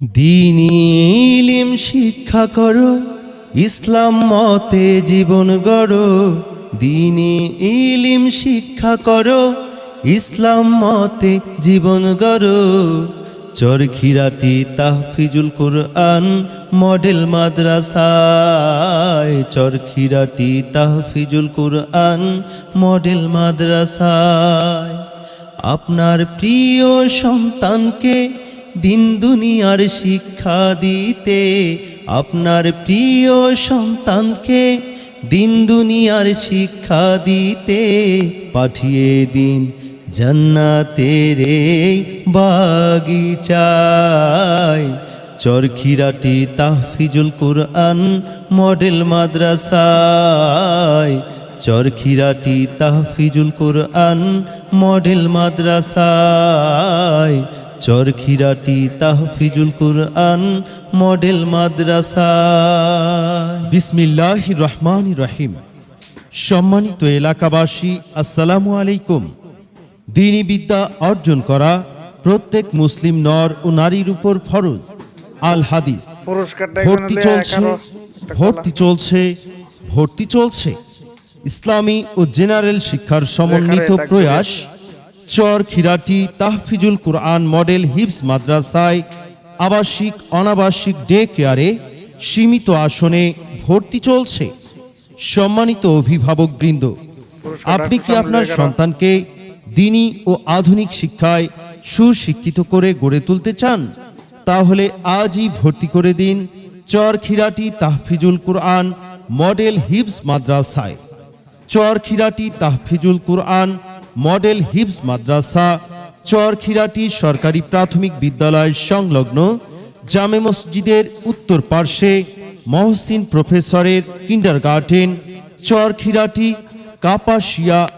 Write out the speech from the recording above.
দিনী ইলিম শিক্ষা করো, ইসলাম মতে জীবন গড়ো। দিনী ইলিম শিক্ষা করো, ইসলাম মতে জীবন গড়ো। চরখিরাটি তাহফিজুল কোরআন মডেল মাদ্রাসায়। চরখিরাটি তাহফিজুল কোরআন মডেল মাদ্রাসায়। আপনার প্রিয় সন্তানকে দিন দুনিয়ার শিক্ষা দিতে আপনার প্রিয় সন্তানকে দিন দুনিয়ার শিক্ষা দিতে পাঠিয়ে দিন জান্নাতের বাগিচায়। চরখিরাটি তাহফিজুল কোরআন মডেল মাদ্রাসায়। চরখিরাটি তাহফিজুল কোরআন মডেল মাদ্রাসায়। চরখিরাটি তাহফিজুল কুরআন মডেল মাদ্রাসা বিসমিল্লাহ রহমান রহিম। সম্মানিত এলাকাবাসী আসসালামু আলাইকুম। দিনী বিদ্যা অর্জন করা প্রত্যেক মুসলিম নর ও নারীর উপর ফরজ। আল হাদিস। ভর্তি চলছে। ভর্তি চলছে। ভর্তি চলছে। ইসলামী ও জেনারেল শিক্ষার সমন্বিত প্রয়াস চর খিরাটি তাহফিজুল কোরআন মডেল হিবস মাদ্রাসায় আবাসিক, অনাবাসিক ডে কেয়ারে সীমিত আসনে ভর্তি চলছে। সম্মানিত অভিভাবক বৃন্দ, আপনি কি আপনার সন্তানকে দিনী ও আধুনিক শিক্ষায় সুশিক্ষিত করে গড়ে তুলতে চান? তাহলে আজই ভর্তি করে দিন চরখিরাটি তাহফিজুল কোরআন মডেল হিবস মাদ্রাসায়। চরখিরাটি তাহফিজুল কোরআন মডেল হিবস মাদ্রাসা, চরখিরাটি সরকারি প্রাথমিক বিদ্যালয় সংলগ্ন জামে মসজিদের উত্তর পার্শ্বে মহসিন প্রফেসরের কিন্ডার গার্ডেন চরখিরাটি কাপাসিয়া